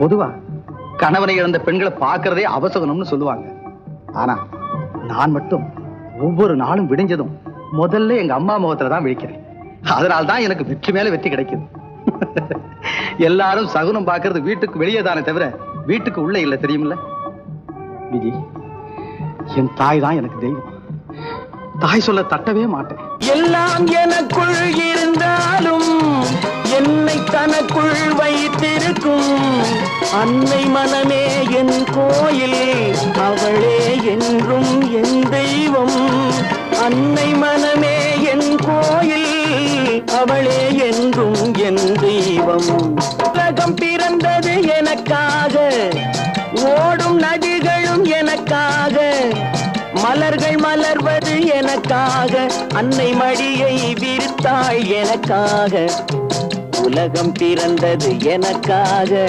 பொதுவா கணவனை இழந்த பெண்களை பார்க்கறதே அவசகனம்னு சொல்லுவாங்க. ஆனா நான் மட்டும் ஒவ்வொரு நாளும் விடிஞ்சதும் முதல்ல எங்க அம்மா முகத்துல தான் விழிக்கிறேன். அதனால தான் எனக்கு வெற்றி மேல வெற்றி கிடைக்குது. எல்லாரும் சகுனம் பார்க்கறது வீட்டுக்கு வெளியே தானே தவிர வீட்டுக்கு உள்ள இல்ல தெரியுமில்ல? விஜி என் தாய் தான் எனக்கு தெய்வம். தாய் சொல்ல தட்டவே மாட்டேன். எல்லாம் எனக்குள் இருந்தாலும் என்னை தனக்குள் வைத்திருக்கும். அன்னை மனமே என் கோயில் அவளே என்றும் என் தெய்வம். அன்னை மனமே என் கோயில் அவளே என்றும் என் தெய்வம். உலகம் பிறந்தது எனக்காக ஓடும் நதிகளும் எனக்காக மலர்கள் மலர்வது எனக்காக அன்னை மடியை விரித்தாள் எனக்காக. உலகம் பிறந்தது எனக்காக.